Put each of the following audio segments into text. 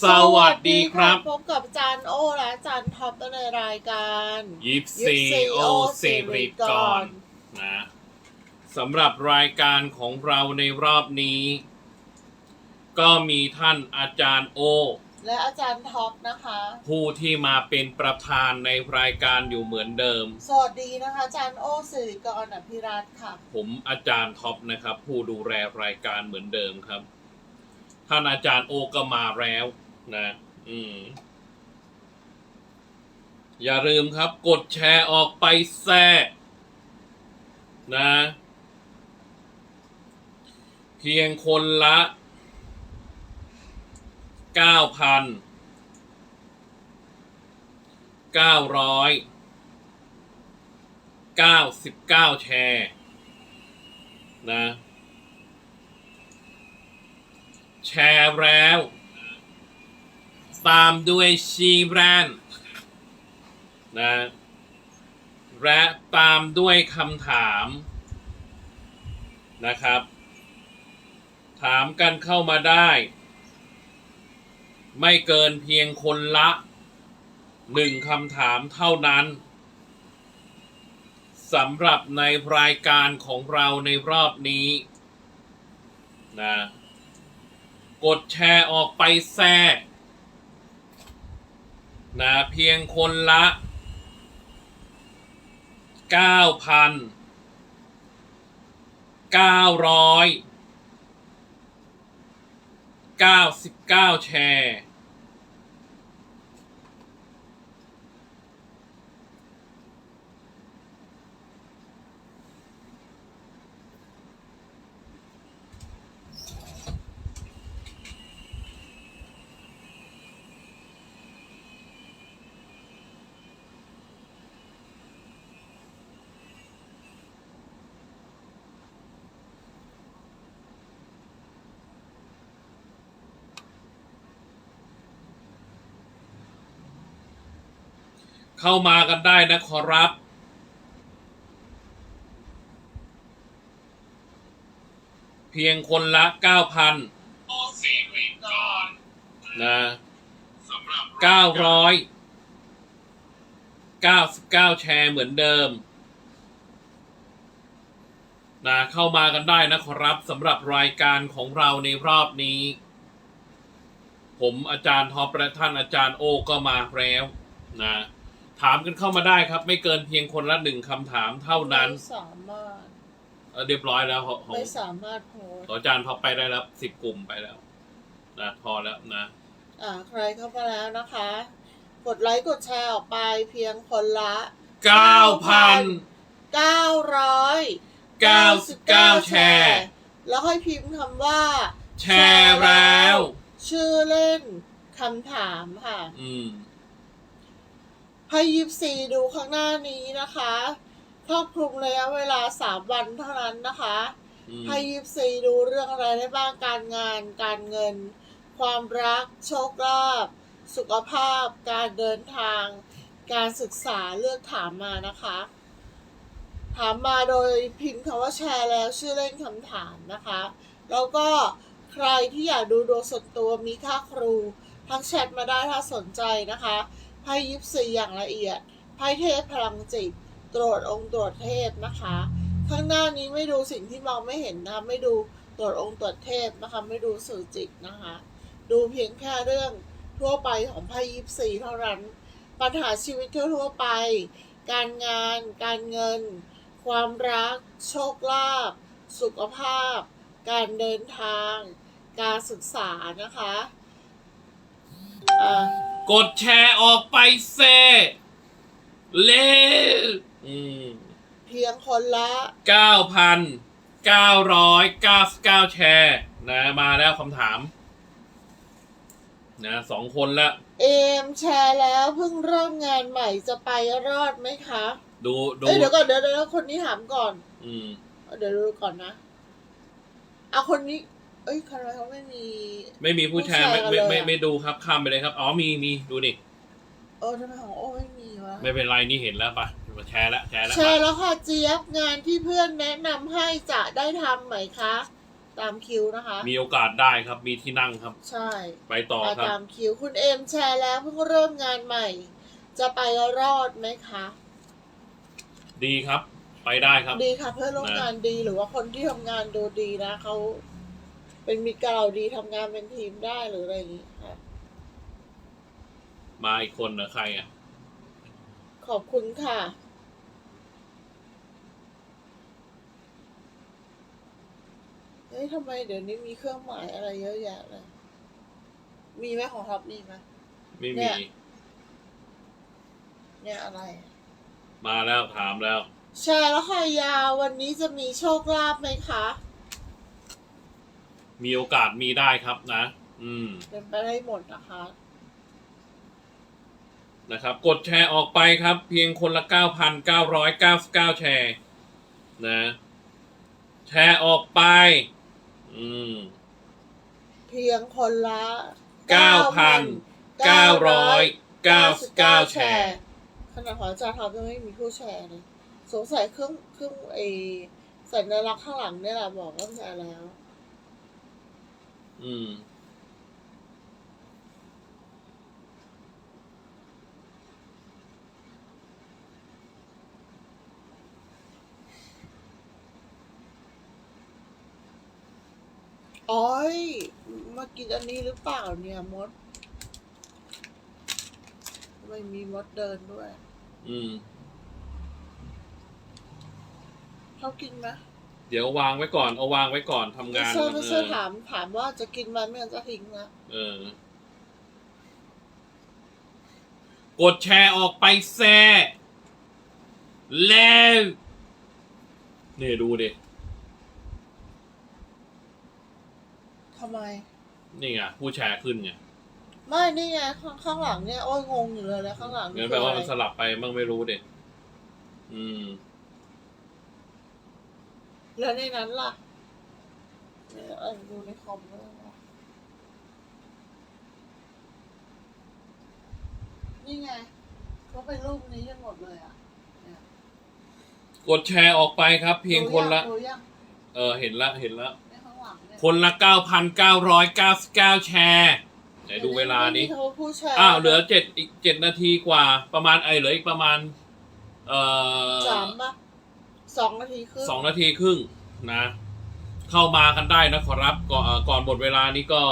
สวัสดีครับ พบกับอาจารย์โอและอาจารย์ท็อปในรายการยิปซีโอซีริกอนนะสำหรับรายการของเราในรอบนี้ ก็มีท่านอาจารย์โอ และอาจารย์ท็อปนะคะ ผู้ที่มาเป็นประธานในรายการอยู่เหมือนเดิม สวัสดีนะคะอาจารย์โอสิริกรอภิรัตน์ค่ะ ผมอาจารย์ท็อปนะครับ ผู้ดูแลรายการเหมือนเดิมครับ ท่านอาจารย์โอก็มาแล้วนะ อืม อย่าลืมครับ กดแชร์ออกไปแซ่นะ เพียงคนละเก้าพันเก้าร้อยเก้าสิบเก้าแชร์นะ แชร์แล้ว ตามด้วยชีแบรนด์นะและตามด้วยคำถามนะครับ ถามกันเข้ามาได้ ไม่เกินเพียงคนละหนึ่งคำถามเท่านั้นสำหรับในรายการของเราในรอบนี้นะ กดแชร์ออกไปแทรกนะเพียงคนละเก้าพันเก้าร้อยเก้าสิบเก้าแชร์ เข้ามากันได้นะขอรับ เพียงคนละเก้าพันนะเก้าร้อยเก้าสิบเก้าแชร์เหมือนเดิมนะเข้ามากันได้นะขอรับสำหรับรายการของเราในรอบนี้ ผมอาจารย์ท็อปและท่านอาจารย์โอก็มาแล้วนะ ถามกันเข้ามาได้ครับ ไม่เกินเพียงคนละหนึ่งคำถามเท่านั้นไม่สามารถเอ่อเรียบร้อยแล้วของของไม่สามารถโพสต์ของอาจารย์ท็อปไปได้แล้วสิบกลุ่มไปแล้วนะพอแล้วนะ อ่าใครเข้ามาแล้วนะคะ กดไลค์กดแชร์ออกไปเพียงคนละเก้าพันเก้าร้อยเก้าสิบเก้าแชร์ แล้วค่อยพิมพ์คำว่า แชร์แล้ว ชื่อเล่นคำถามค่ะ อืมให้ ยิบซีดูข้างหน้านี้นะคะครอบคลุมระยะเวลาสามวันเท่านั้นนะคะอืมให้ยิบซีดูเรื่องอะไรได้บ้างการงาน การเงิน ความรัก โชคลาภสุขภาพ การเดินทาง การศึกษาเลือกถามมานะคะ ถามมาโดยพิมพ์คำว่าแชร์แล้วชื่อเล่นคำถามนะคะ แล้วก็ใครที่อยากดูดวงส่วนตัวมีค่าครู ทักแชทมาได้ถ้าสนใจนะคะ ไพ่ยิปซีอย่างละเอียด ไพ่เทพพลังจิต ตรวจองค์ตรวจเทพนะคะ ข้างหน้านี้ไม่ดูสิ่งที่มองไม่เห็นนะคะไม่ดูตรวจองค์ตรวจเทพนะคะ ไม่ดูสื่อจิตนะคะ ดูเพียงแค่เรื่องทั่วไปของไพ่ยิปซีเท่านั้น ปัญหาชีวิตทั่วไป การงาน การเงิน ความรัก โชคลาภ สุขภาพ การเดินทาง การศึกษานะคะอ่า กดแชร์ออกไปเซเร็วอืมเพียงคนละเก้าพันเก้าร้อยเก้าสิบเก้าแชร์นะมาแล้วคำถาม นะสองคนละ เอมแชร์แล้วเพิ่งเริ่มงานใหม่จะไปรอดไหมคะดูดูเอ้ยเดี๋ยวก่อนเดี๋ยวเดี๋ยวคนนี้ถามก่อน อืม เดี๋ยวดูก่อนนะเอาคนนี้ เอ้ยคนนั้นเขาไม่มี ไม่มีผู้แชร์ไม่ผู้แชร์ไม่กันเลยไม่อะไม่ดูครับข้ามไปเลยครับ อ๋อมีมีดูดิเออทำไมของโอ้ไม่มีวะไม่เป็นไรนี่เห็นแล้วปะมาแชร์แล้วแชร์แล้วแชร์แล้วค่ะเจี๊ยบงานที่เพื่อนแนะนำให้จะได้ทำไหมคะ ตามคิวนะคะ มีโอกาสได้ครับมีที่นั่งครับ ใช่ไปต่อมาครับตามคิวคุณเอ็มแชร์แล้วเพิ่งเริ่มงานใหม่ จะไปรอดไหมคะ ดีครับ ไปได้ครับ ดีค่ะ เพื่อนร่วมงานดีหรือว่าคนที่ทำงานดูดีนะเขา เป็นมิตรกับเราดีทำงานเป็นทีมได้หรืออะไรอย่างนี้ค่ะ มาอีกคนเหรอใครอะ ขอบคุณค่ะ เฮ้ยทำไมเดี๋ยวนี้มีเครื่องหมายอะไรเยอะแยะเลยมีไหมของท็อปมีไหม ไม่เนี่มี ย เนี่ยอะไรอะมาแล้วถามแล้ว แชร์แล้วค่ะยาววันนี้จะมีโชคลาภไหมคะ มีโอกาสมีได้ครับนะ อืม เป็นไปได้หมดนะคะ นะครับ กดแชร์ออกไปครับ เพียงคนละ 9,999 แชร์ นะ แชร์ออกไป อืม เพียงคนละ9,999 แชร์ขนาดของอาจารย์ท็อปยังไม่มีผู้แชร์เลย สงสัยเครื่องเครื่องไอสัญลักษณ์ข้างหลังเนี่ยแหละบอกว่าแชร์แล้ว อืมอ้อยมากินอันนี้หรือเปล่าเนี่ยมด ไม่มีมดเดินด้วยอืมชอบกินไหม เดี๋ยววางไว้ก่อนเอาวางไว้ก่อนทำไม่งานใช่ก่อนไม่ใช่ถามถามว่าจะกินไหมไม่งั้นจะทิ้งนะเออ กดแชร์ออกไปแซ่แล้วนี่ดูดิทำไม นี่ไงผู้แชร์ขึ้นไงไม่นี่ไงข้างข้างหลังเนี่ยโอ้ยงงอยู่เลยแล้วข้างหลังงั้นคืแปลอว่าอะไรมันสลับไปมั่งไม่รู้เด็อืม แล้วในนั้นล่ะเนี่ยเออดูในคอมด้วยนะนี่ไงเขาเป็นรูปนี้กันหมดเลยอะเนี่ยกดแชร์ออกไปครับ เพียงคนละ ดูยังเออเห็นละเห็นละ ในข้างหลังเนี่ยคนละ 9,999 แชร์ไหนดูเวลานี้ ไม่มีผู้แชร์อ้าวเหลือเจ็ดอีกเจ็ดนาทีกว่าประมาณไอเหลืออีกประมาณ เอ่อสามปะ สองนาทีครึ่งสองนาทีครึ่งนะ เข้ามากันได้นะขอรับก่อนก่อนหมดเวลานี้ก็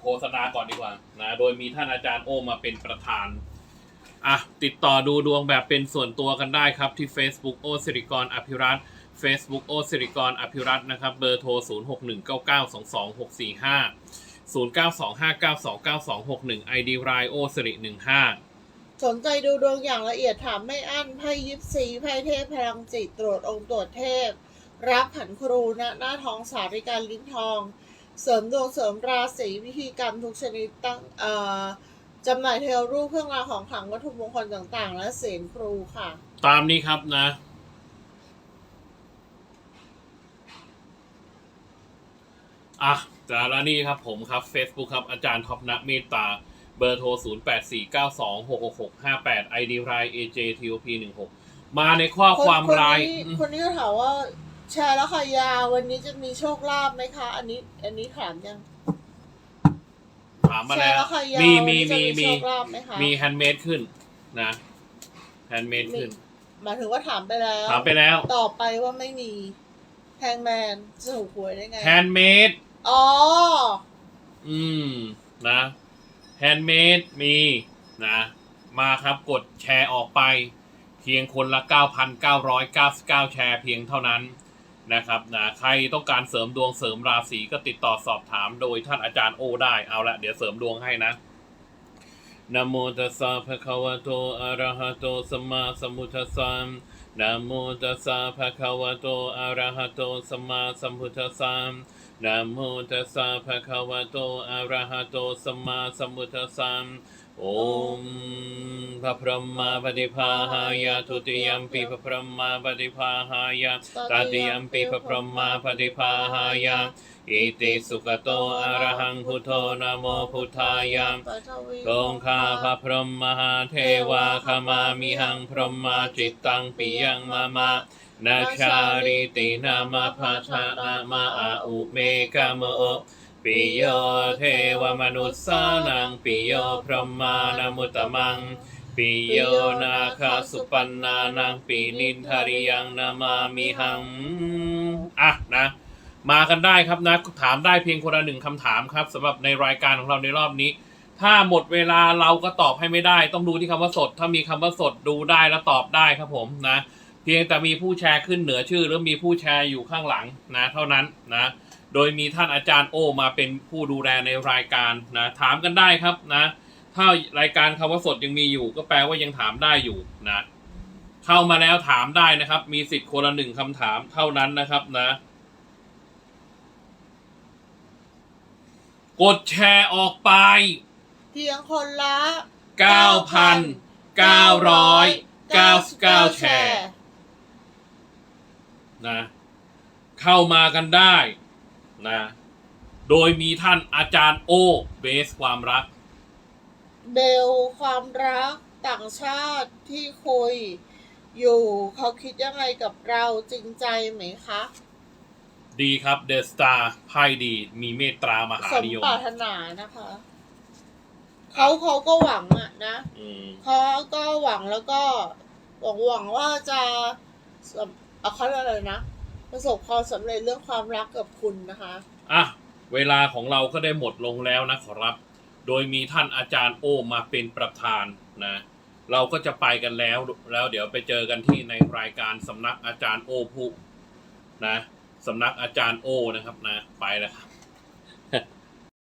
โฆษณาก่อนดีกว่านะโดยมีท่านอาจารย์โอมาเป็นประธานอะติดต่อดูดวงแบบเป็นส่วนตัวกันได้ครับที่ Facebook โอสิริกรอภิรัต Facebook โอสิริกรอภิรัตน์นะครับ เบอร์โทร 0619922645 0925929261 ID รายโอสิริ15 สนใจดูดวงอย่างละเอียดถามไม่อั้นไพ่ยิปซีไพ่เทพพลังจิตตรวจองค์ตรวจเทพ รับผันครูณหน้าทองสาริการลิ้นทอง เสริมดวงเสริมราศีพิธีกรรมทุกชนิดตั้งเอ่อจำหน่ายเทวรูปเครื่องรางของขลังวัตถุมงคลต่างๆ และเสียงครูค่ะ ตามนี้ครับนะ อะจากแล้วนี่ครับผมครับ Facebook ครับอาจารย์ท็อปนักเมตตา เบอร์โทร 0849266658 ID ราย AJTOP16 มาในข้อความคนรายนี้คนนี้ก็ถามว่า แชร์แล้วค่ะยา วันนี้จะมีโชคลาภไหมคะ อันนี้ อันนี้ถามยัง ถามมาแชแล้ร์ว แล้วค่ะยามีวันมีนี้จะมีมีมีโชคลาภไหมคะมีแฮนด์เมดขึ้นนะแฮนด์เมดขึ้นหมายถึงว่าถามไปแล้ว ถามไปแล้วต่อไปว่าไม่มีแฮงแมนจะถูกหวยได้ไง แฮนด์เมดอ๋อ อืม นะ แฮนด์เมดมีนะมาครับกดแชร์ออกไป เพียงคนละ 9,999 แชร์เพียงเท่านั้นนะครับนะใครต้องการเสริมดวงเสริมราศีก็ติดต่อสอบถามโดยท่านอาจารย์โอได้เอาละเดี๋ยวเสริมดวงให้นะนะโมตัสสะภะคะวะโตอะระหะโตสัมมาสัมพุทธัสสะนะโมตัสสะภะคะวะโตอะระหะโตสัมมาสัมพุทธัสสะ นะโมตัสสะภะคะวะโต อะระหะโต สัมมาสัมพุทธัสสะโอมพระพรหมาปฏิภาหายะทุติยมปิพระพรหมาปฏิภาหายะตติยมปิพระพรหมาปฏิภาหายะอิติสุขโตอะระหังพุทโธนะโมพุทธายะปัทวีโกงคาพระพรหมมหาเทวาขมามิหังพรหมาจิตตังปิยังมามะ นาชาริตินามาภาชานามาอาอุเมกามโอปิโยเทวมนุสสานังปิโยพรหมานามุตมังปิโยนาคาสุปันนานังปีนินทาริยังนามามิหังอะนะ มากันได้ครับนะ ถามได้เพียงคนละหนึ่งคำถามครับสำหรับในรายการของเราในรอบนี้ ถ้าหมดเวลาเราก็ตอบให้ไม่ได้ ต้องดูที่คำว่าสด ถ้ามีคำว่าสดดูได้แล้วตอบได้ครับผมนะ พียงแต่มีผู้แชร์ขึ้นเหนือชื่อ หรือมีผู้แชร์อยู่ข้างหลังนะเท่านั้นนะ โดยมีท่านอาจารย์โอมาเป็นผู้ดูแลในรายการนะถามกันได้ครับนะ ถ้ารายการคำว่าสดยังมีอยู่ก็แปลว่ายังถามได้อยู่นะ เข้ามาแล้วถามได้นะครับ มีสิทธิ์คนละหนึ่งคำถามเท่านั้นนะครับนะ กดแชร์ออกไปเพียงคนละ 9,999 แชร์ นะ เข้ามากันได้นะ โดยมีท่านอาจารย์โอเบสความรัก เบลความรักต่างชาติที่คุย อยู่เขาคิดยังไงกับเราจริงใจไหมคะ ดีครับเดอะสตาร์ไพ่ดีมีเมตตามหาสมนิยม ปรารถนานะคะ เขาเขาก็หวังอะนะ อืม เขาก็หวังแล้วก็หวังหวังว่าจะสำ เอาเขาเรียกอะไรนะ ประสบความสำเร็จเรื่องความรักกับคุณนะคะ อะ เวลาของเราก็ได้หมดลงแล้วนะขอรับ โดยมีท่านอาจารย์โอมาเป็นประธานนะ เราก็จะไปกันแล้ว แล้วเดี๋ยวไปเจอกันที่ในรายการสำนักอาจารย์โอผู้นะสำนักอาจารย์โอนะครับนะ ไปแล้วครับ